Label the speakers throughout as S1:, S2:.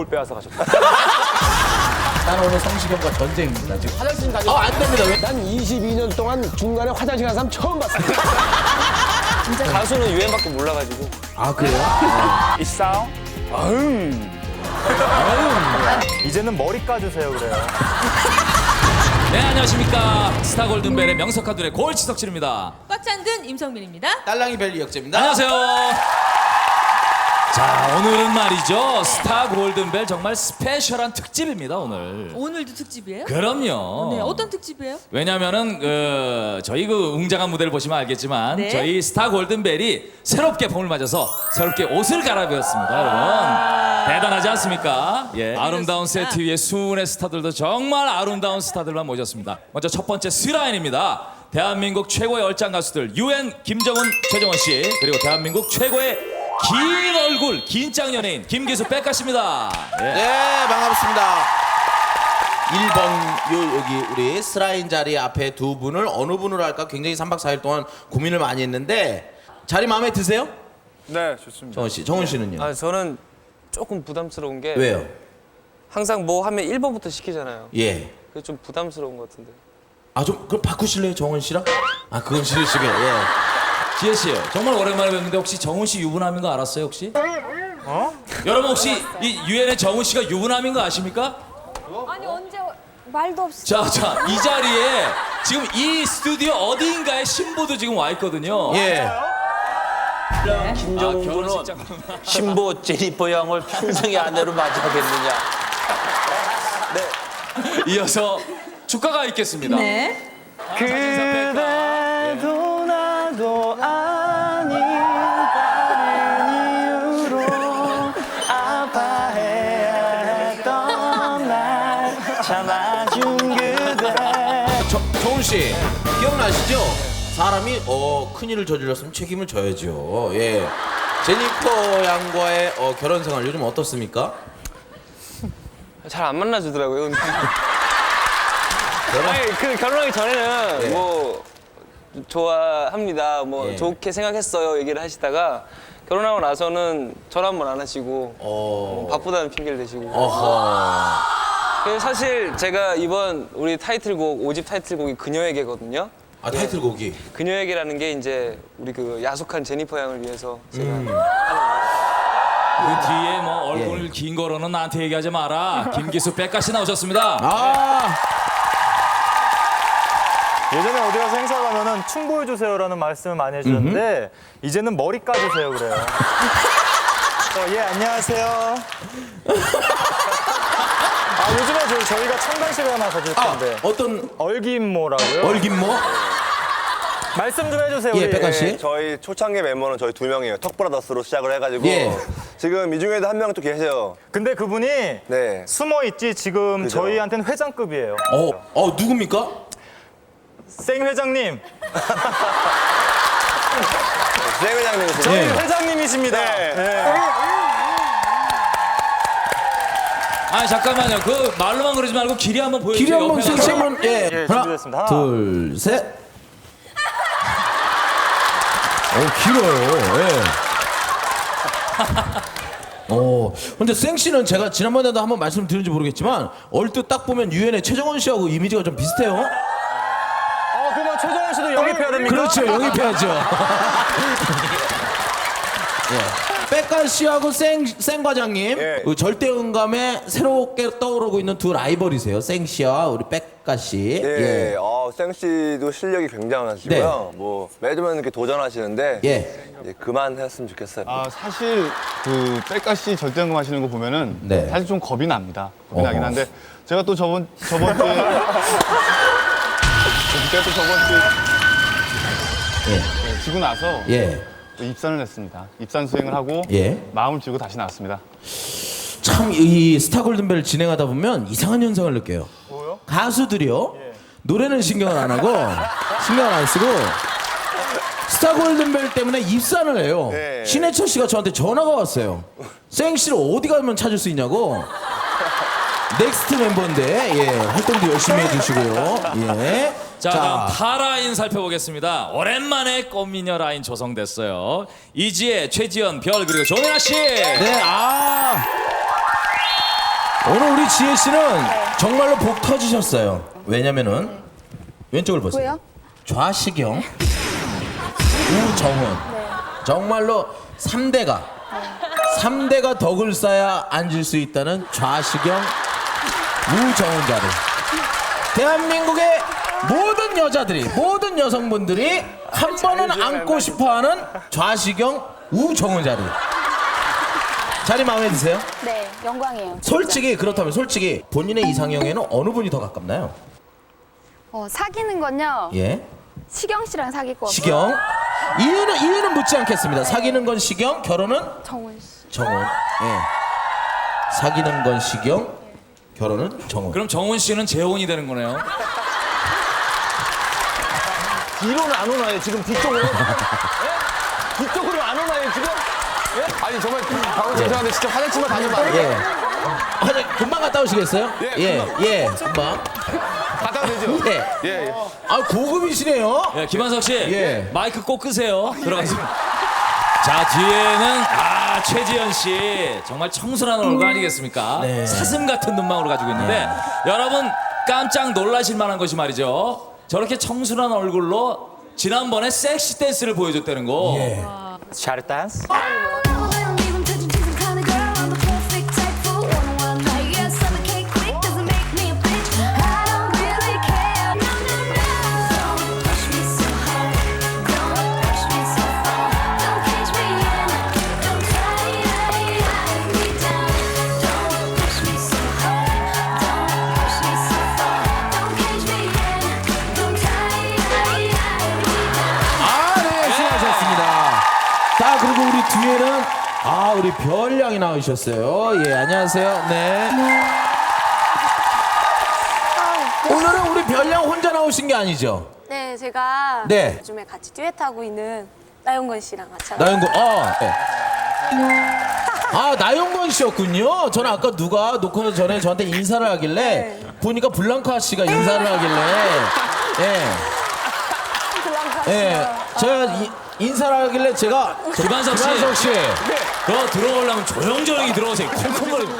S1: 목을 빼앗아 가셨다.
S2: 나는 오늘 성시경과 전쟁입니다. 지금 화장실 가지. 아안 됩니다. 왜?
S3: 난 22년 동안 중간에 화장실 간 사람 처음 봤어.
S1: 가수는 유행밖에 몰라가지고.
S2: 아 그래요?
S1: 이 사운드?
S4: 이제는 머리 까주세요 그래요.
S5: 네 안녕하십니까 스타 골든벨의 명석한 둘의 골치석진입니다
S6: 꽉찬근 임성민입니다.
S2: 딸랑이 벨리 역제입니다.
S5: 안녕하세요 자 오늘은 말이죠 스타 골든벨 정말 스페셜한 특집입니다 오늘
S6: 오늘도 특집이에요?
S5: 그럼요
S6: 네, 어떤 특집이에요?
S5: 왜냐면은 그 저희 그 웅장한 무대를 보시면 알겠지만
S6: 네.
S5: 저희 스타 골든벨이 새롭게 봄을 맞아서 새롭게 옷을 갈아입었습니다 여러분 대단하지 않습니까? 예. 아름다운 세트 위에 수문의 스타들도 정말 아름다운 스타들만 모셨습니다 먼저 첫 번째 스라인입니다 대한민국 최고의 얼짱 가수들 유엔 김정은 최정원 씨 그리고 대한민국 최고의 긴 얼굴 긴 짱 연예인 김기수 백가 씨입니다 예.
S2: 네 반갑습니다. 1번 요 여기 우리 스라인 자리 앞에 두 분을 어느 분으로 할까 굉장히 3박 4일 동안 고민을 많이 했는데 자리 마음에 드세요?
S1: 네, 좋습니다.
S2: 정원 씨, 정원 씨는요?
S1: 아, 저는 조금 부담스러운 게
S2: 왜요?
S1: 항상 뭐 하면 1번부터 시키잖아요.
S2: 예.
S1: 그게 좀 부담스러운 것 같은데.
S2: 아 좀 그럼 바꾸실래요 정원 씨랑? 아 그건 싫으시게. 예.
S5: 지혜 씨 정말 오랜만에 뵙는데 혹시 정훈 씨 유부남인 거 알았어요 혹시? 어? 여러분 혹시 이 유엔의 정훈 씨가 유부남인 거 아십니까?
S7: 아니 언제 말도 없이
S5: 자, 자, 이 자리에 지금 이 스튜디오 어디인가에 신보도 지금 와 있거든요.
S2: 예.
S5: 김정은 결혼식
S8: 신보 제니퍼 양을 평생의 아내로 맞이하겠느냐.
S5: 이어서 축가가 있겠습니다.
S6: 네.
S4: 그대도
S2: 사람이 어 큰일을 저질렀으면 책임을 져야죠. 예. 제니퍼 양과의 어, 결혼 생활 요즘 어떻습니까?
S1: 잘 안 만나주더라고요. 근데. 아니, 그 결혼하기 전에는
S2: 예.
S1: 뭐 좋아합니다. 뭐
S2: 예.
S1: 좋게 생각했어요. 얘기를 하시다가 결혼하고 나서는 전화 한 번 안 하시고
S2: 어.
S1: 바쁘다는 핑계를 대시고.
S2: 어허.
S1: 그래서 사실 제가 이번 우리 타이틀곡 5집 타이틀곡이 그녀에게거든요.
S2: 아 타이틀곡이.
S1: 그녀에게라는 게 이제 우리 그 야속한 제니퍼 양을 위해서 제가
S5: 그 뒤에 뭐 얼굴 긴 거로는 나한테 얘기하지 마라. 김기수 백가 씨 나오셨습니다.
S2: 아.
S4: 예전에 어디 가서 행사 가면은 춤 보여주세요라는 말씀을 많이 해주셨는데 이제는 머리 까주세요 그래요. 어, 예 안녕하세요. 아 요즘에 저, 저희가 청단식을 하나 가질
S2: 아
S4: 건데
S2: 어떤
S4: 얼기인모라고요.
S2: 얼긴모?
S4: 말씀 좀 해주세요.
S2: 예,
S4: 우리.
S2: 백가 씨.
S9: 네, 저희 초창기 멤버는 저희 두 명이에요. 턱브라더스로 시작을 해가지고
S2: 예.
S9: 지금 이 중에도 한 명 또 계세요.
S4: 근데 그분이
S9: 네.
S4: 숨어 있지 지금
S9: 그죠.
S4: 저희한테는 회장급이에요.
S2: 어, 어 누굽니까?
S4: 생 회장님,
S9: 세 회장님이시죠?
S4: 저희
S2: 네.
S4: 회장님이십니다.
S9: 네.
S4: 네.
S5: 아 잠깐만요. 그 말로만 그러지 말고 길이 한번 보여주세요.
S2: 길이 한번
S5: 옆에 가서.
S2: 한번 예.
S4: 예,
S2: 하나,
S4: 준비됐습니다. 하나.
S2: 둘, 셋. 오 길어요. 예. 어, 근데 생 씨는 제가 지난번에도 한번 말씀드린지 모르겠지만 얼뜻 딱 보면 유엔의 최정원 씨하고 이미지가 좀 비슷해요.
S4: 어, 그러면 최정원 씨도 영입해야 됩니까?
S2: 그렇죠, 영입해야죠. 예. 백가 씨하고 생, 생 과장님,
S9: 예.
S2: 그 절대 음감에 새롭게 떠오르고 있는 두 라이벌이세요. 생 씨와 우리 백가 씨.
S9: 예. 어, 생 씨도 실력이 굉장하시고요.
S2: 네.
S9: 뭐 매주만 이렇게 도전하시는데
S2: 예.
S9: 이제 그만했으면 좋겠어요.
S10: 아 사실 그 백가 씨 절대응금 하시는 거 보면은
S2: 네.
S10: 사실 좀 겁이 납니다. 겁이
S2: 어허.
S10: 나긴 한데 제가 또 저번 저번 주에 제가 또 저번 주에
S2: 예.
S10: 네, 지고 나서
S2: 예.
S10: 또 입산을 했습니다. 입산 수행을 하고
S2: 예.
S10: 마음을 주고 다시 나왔습니다.
S2: 참 이 스타 골든벨을 진행하다 보면 이상한 현상을 느껴요.
S4: 뭐요?
S2: 가수들이요. 노래는 신경을 안 하고 신경을 안 쓰고 스타 골든벨 때문에 입산을 해요.
S9: 예.
S2: 신해철 씨가 저한테 전화가 왔어요. 생 씨를 어디 가면 찾을 수 있냐고. 넥스트 멤버인데 예, 활동도 열심히 해주시고요. 예.
S5: 자, 다음 타 라인 살펴보겠습니다. 오랜만에 꽃미녀 라인 조성됐어요. 이지혜, 최지연, 별 그리고 조민아 씨.
S2: 네, 아. 오늘 우리 지혜 씨는 정말로 복 터지셨어요. 왜냐면은 왼쪽을 보세요.
S7: 왜요?
S2: 좌시경, 우정훈. 정말로 3대가 삼대가 덕을 쌓아야 앉을 수 있다는 좌시경, 우정훈 자리. 대한민국의 모든 여자들이 모든 여성분들이 한 번은 안고 싶어하는 좌시경, 우정훈 자리. 자리 마음에 드세요?
S7: 네, 영광이에요.
S2: 솔직히 그렇다면 솔직히 본인의 이상형에는 어느 분이 더 가깝나요?
S7: 어, 사귀는 건요.
S2: 예.
S7: 시경 씨랑 사귈 거.
S2: 시경. 이유는 이유는 묻지 않겠습니다. 사귀는 건 시경, 결혼은
S7: 정훈 씨.
S2: 정원. 예. 사귀는 건 시경, 결혼은 정원.
S5: 그럼 정훈 씨는 재혼이 되는 거네요.
S3: 뒤로는 안 오나요, 지금 뒤쪽으로? 예? 뒤쪽으로 안 오나요, 지금? 예? 아니, 정말 방금 죄송한데 진짜 화장실만 다녀봐.
S2: 예. 아니, 금방 갔다 오시겠어요? 예, 예, 금방.
S3: 갔다 와도 되죠?
S2: 예.
S3: 예, 예.
S2: 아, 고급이시네요.
S5: 예, 김한석 씨,
S2: 예.
S5: 마이크 꼭 끄세요. 들어가세요. 자 뒤에는 아 최지현 씨 정말 청순한 얼굴 아니겠습니까?
S2: 네.
S5: 사슴 같은 눈망울을 가지고 있는데 여러분 깜짝 놀라실 만한 것이 말이죠. 저렇게 청순한 얼굴로 지난번에 섹시 댄스를 보여줬다는 거.
S2: 예.
S4: 샤르 댄스.
S2: 뒤에는 아, 우리 별량이 나오셨어요. 예, 안녕하세요. 네. 오늘은 우리 별량 혼자 나오신 게 아니죠?
S7: 네, 제가
S2: 네.
S7: 요즘에 같이 듀엣하고 있는 나영건 씨랑 같이 하고
S2: 나영건, 어, 네. 아, 나영건 씨였군요. 저는 아까 누가 녹화 전에 저한테 인사를 하길래 보니까 블랑카 씨가 인사를 하길래 예. 예. 제가 이- 인사를 하길래 제가
S5: 김한석 씨,
S2: 김한석 씨.
S5: 너 들어오려면 조용조용히 들어오세요. 콩콩거리고.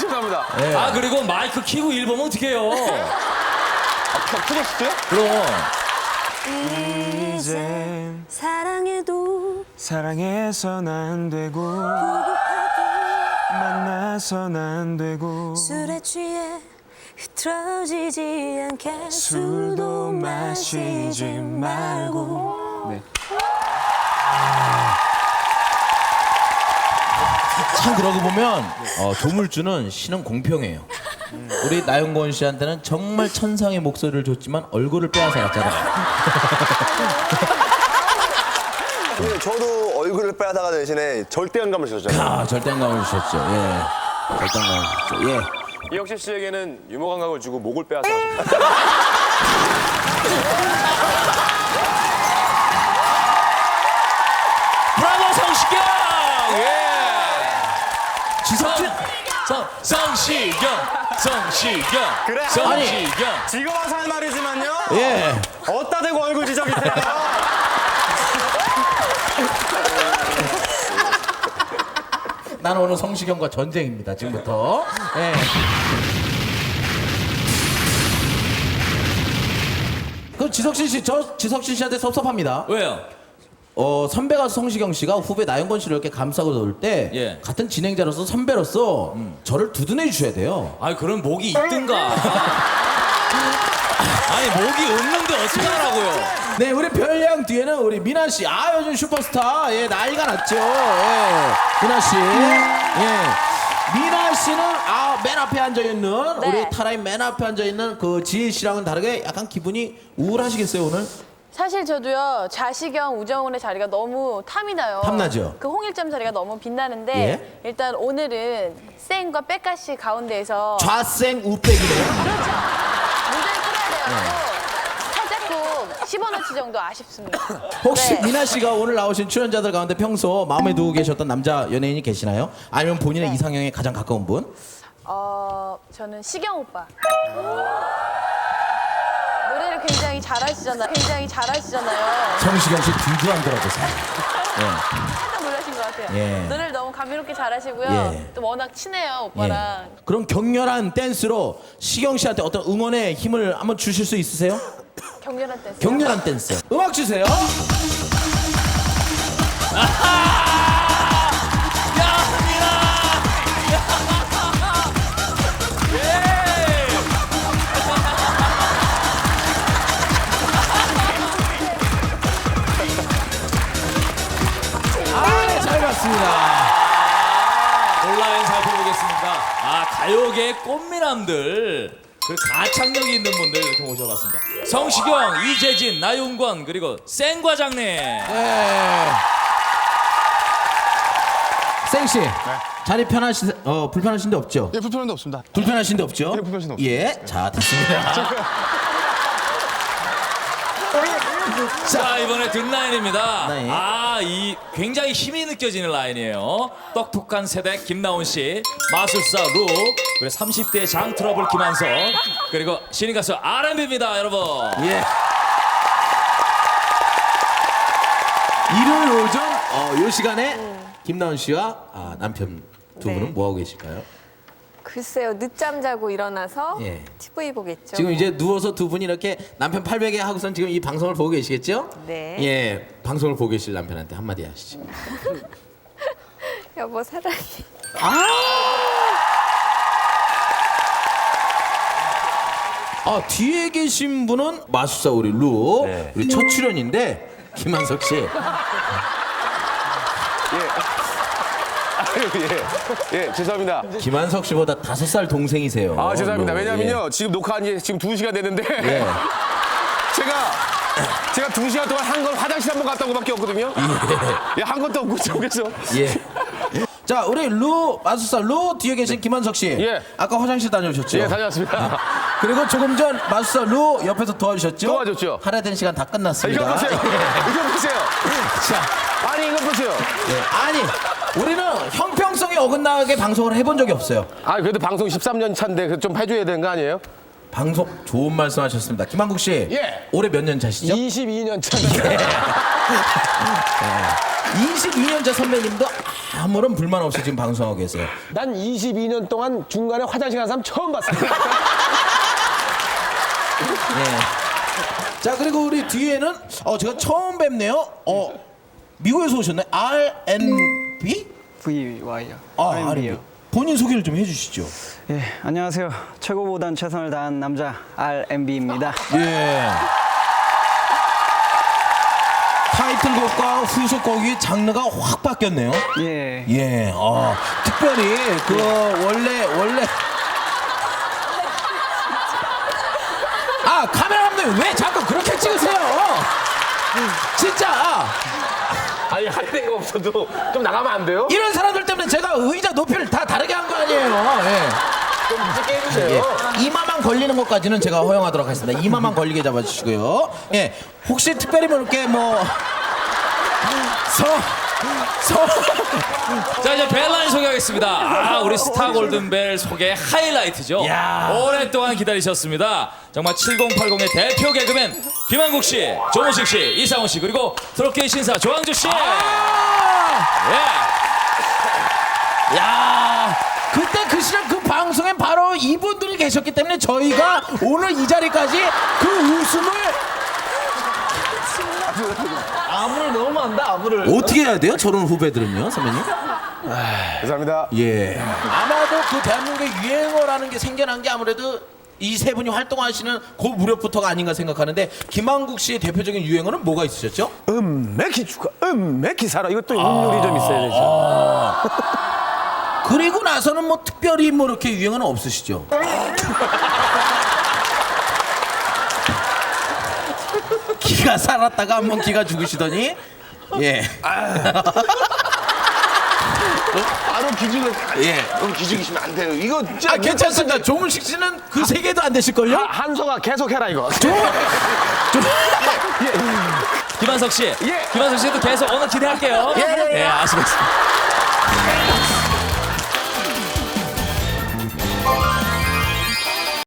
S3: 죄송합니다.
S2: 예.
S5: 아 그리고 마이크 키고 일 보면 어떡해요?
S3: 터졌어요?
S5: 그럼.
S4: 이젠
S7: 사랑해도
S4: 사랑해선 안 되고 만나선 안 되고
S7: 술에 취해 흐트러지지 않게
S4: 술도 마시지 말고
S2: 참 그러고 보면 어, 조물주는 신은 공평해요. 우리 나영건 씨한테는 정말 천상의 목소리를 줬지만 얼굴을 빼앗아 갔잖아요.
S9: 근데 저도 얼굴을 빼앗아가 대신에 절대감을 주셨잖아요.
S2: 아 절대감을 주셨죠. 예. 절대감을 주셨죠. 예.
S9: 이혁실 씨에게는 유머 감각을 주고 목을 빼앗아 가셨어요.
S5: 성시경!
S4: 그래,
S5: 성시경!
S4: 지금 와서 할 말이지만요.
S2: 예.
S4: 어디다 대고 얼굴 지적이세요?
S2: 나는 오늘 성시경과 전쟁입니다. 지금부터. 예. 그 지석진 씨, 저 지석진 씨한테 섭섭합니다.
S5: 왜요?
S2: 어 선배 가수 성시경 씨가 후배 나영건 씨를 이렇게 감싸고 놀 때
S5: 예.
S2: 같은 진행자로서 선배로서 저를 두둔해 주셔야 돼요.
S5: 아니 그럼 목이 있든가. 아니 목이 없는데 어떻게 하라고요?
S2: 네, 우리 별량 뒤에는 우리 미나 씨. 아, 요즘 슈퍼스타. 예, 나이가 났죠. 예. 미나 씨. 예. 미나 씨는 아, 맨 앞에 앉아 있는
S7: 네.
S2: 우리 타라인 맨 앞에 앉아 있는 그 지혜 씨랑은 다르게 약간 기분이 우울하시겠어요, 오늘?
S11: 사실 저도요 자시경 우정훈의 자리가 너무 탐이 나요.
S2: 탐나죠?
S11: 그 홍일점 자리가 너무 빛나는데
S2: 예.
S11: 일단 오늘은 쌩과 백가씨 가운데에서
S2: 좌생 우백이네요.
S11: 문제를 풀어야 돼요. 살짝쿵 10원어치 정도 아쉽습니다.
S2: 혹시
S11: 네.
S2: 미나 씨가 오늘 나오신 출연자들 가운데 평소 마음에 두고 계셨던 남자 연예인이 계시나요? 아니면 본인의
S11: 네.
S2: 이상형에 가장 가까운 분?
S11: 어 저는 시경 오빠. 굉장히 잘하시잖아요. 굉장히 잘하시잖아요.
S2: 성시경 씨 뒤도 안 돌아보세요. 예.
S11: 놀라신 것 같아요.
S2: 예.
S11: 노래를 너무 감미롭게 잘하시고요.
S2: 예.
S11: 또 워낙 친해요,
S2: 예.
S11: 오빠랑.
S2: 그럼 격렬한 댄스로 시경 씨한테 어떤 응원의 힘을 한번 주실 수 있으세요?
S11: 격렬한 댄스.
S2: 격렬한 댄스. 음악 주세요. 아, 네, 잘 봤습니다.
S5: 온라인 살펴보겠습니다. 아 가요계 꽃미남들 그 가창력이 있는 분들 이렇게 모셔봤습니다. 성시경, 이재진, 나윤권 그리고 센 과장님.
S2: 네. 생 씨 자리 편하시 어 불편하신 데 없죠?
S10: 예, 불편한 데 없습니다.
S2: 불편하신 데 없죠?
S10: 예, 불편하신 데 없습니다.
S2: 예, 자 됐습니다.
S5: 자 이번에 든 라인입니다.
S2: 네.
S5: 아이 굉장히 힘이 느껴지는 라인이에요. 똑똑한 세대 김나온 씨, 마술사 루, 그리고 30대 장 트러블 김한석, 그리고 신인 가수 R&B입니다, 여러분.
S2: 예. 일요일 오전 어, 요 시간에 김나은 씨와 아, 남편 두
S7: 네.
S2: 분은 뭐 하고 계실까요?
S7: 글쎄요, 늦잠 자고 일어나서
S2: 예.
S7: TV 보겠죠.
S2: 지금 이제 누워서 두 분이 이렇게 남편 팔베개 하고선 지금 이 방송을 보고 계시겠죠?
S7: 네.
S2: 예, 방송을 보고 계실 남편한테 한마디 하시죠.
S7: 여보 사랑해.
S2: 아 뒤에 계신 분은 마술사 우리 루
S3: 네.
S2: 우리 첫 출연인데 김한석 씨.
S3: 예. 예, 죄송합니다.
S2: 김한석 씨보다 다섯 살 동생이세요.
S3: 아, 죄송합니다.
S2: 루.
S3: 왜냐면요. 지금 녹화한 지 지금 두시간 됐는데
S2: 예. 예.
S3: 제가 제가 두시간 동안 한 건 화장실 한 번 갔다 온 것밖에 없거든요. 예, 한 것도 없고 저기서.
S2: 예. 자, 우리 루 마술사 루 뒤에 계신 김한석 씨.
S3: 예.
S2: 아까 화장실 다녀오셨죠?
S3: 예, 다녀왔습니다.
S2: 그리고 조금 전 마술사 루 옆에서 도와주셨죠?
S3: 도와줬죠.
S2: 할애된 시간 다 끝났습니다.
S3: 이거 보세요. 이거 보세요.
S2: 자,
S3: 아니, 이거 보세요.
S2: 예. 아니, 우리는 형평성이 어긋나게 방송을 해본 적이 없어요.
S3: 아, 그래도 방송 13년 차인데 그좀 해줘야 되는 거 아니에요?
S2: 방송 좋은 말씀하셨습니다. 김한국 씨.
S3: 예.
S2: 올해 몇 년 차시죠?
S3: 22년 차인데.
S2: 22년 차 선배님도 아무런 불만 없이 지금 방송하고 계세요.
S3: 난 22년 동안 중간에 화장실 간 사람 처음 봤습니다.
S2: 예. 자 그리고 우리 뒤에는 어 제가 처음 뵙네요. 어 미국에서 오셨나요? R&B?
S12: VY요.
S2: 아 R&B.
S12: 요.
S2: 본인 소개를 좀 해주시죠.
S12: 예, 안녕하세요. 최고보단 최선을 다한 남자 R&B입니다.
S2: 예. 타이틀곡과 후속곡이 장르가 확 바뀌었네요.
S12: 예.
S2: 예. 어, 특별히 그 원래 원래 아 카메라 감독님 왜 자꾸 그렇게 찍으세요? 진짜
S3: 아니, 할 데가 없어도 좀 나가면 안 돼요?
S2: 이런 사람들 때문에 제가 의자 높이를 다 다르게 한 거 아니에요. 예.
S3: 좀 늦게 해주세요.
S2: 예. 이마만 걸리는 것까지는 제가 허용하도록 하겠습니다. 이마만 걸리게 잡아주시고요. 예. 혹시 특별히 뭐 이렇게 뭐 서, 서.
S5: 자 이제 벨라인 소개하겠습니다. 아 우리 스타 골든벨 소개 하이라이트죠.
S2: 야.
S5: 오랫동안 기다리셨습니다. 정말 7080의 대표 개그맨 김한국 씨, 조문식 씨, 이상훈 씨 그리고 트로케이 신사 조항주 씨.
S2: 아!
S5: 예.
S2: 야. 그때 그 시절 그 방송엔 바로 이분들이 계셨기 때문에 저희가 오늘 이 자리까지 그 웃음을
S3: 아무를 너무 한다, 아무를.
S2: 어떻게 해야 돼요? 저런 후배들은요, 선배님?
S3: 죄송합니다.
S2: 예. 아마도 그 대한민국의 유행어라는 게 생겨난 게 아무래도 이 세 분이 활동하시는 그 무렵부터가 아닌가 생각하는데 김한국 씨의 대표적인 유행어는 뭐가 있으셨죠?
S3: 음, 맥히 축하, 음, 맥히 살아. 이것도 음률이 좀 있어야 되죠.
S2: 그리고 나서는 뭐 특별히 뭐 이렇게 유행어는 없으시죠? 기가 살았다가 한번 기가 죽으시더니 예.
S9: 바로 기죽을
S2: 예.
S9: 너무 기죽이시면 안 돼요. 이거 진짜
S2: 아 괜찮습니다. 조문식 씨는 그 세 개도 안 되실걸요?
S3: 한소가 계속 해라, 이거.
S5: 김한석 씨,
S3: 예.
S5: 김한석 씨도 계속 오늘 기대할게요.
S2: 예, 예, 예.
S5: 아시겠습니다.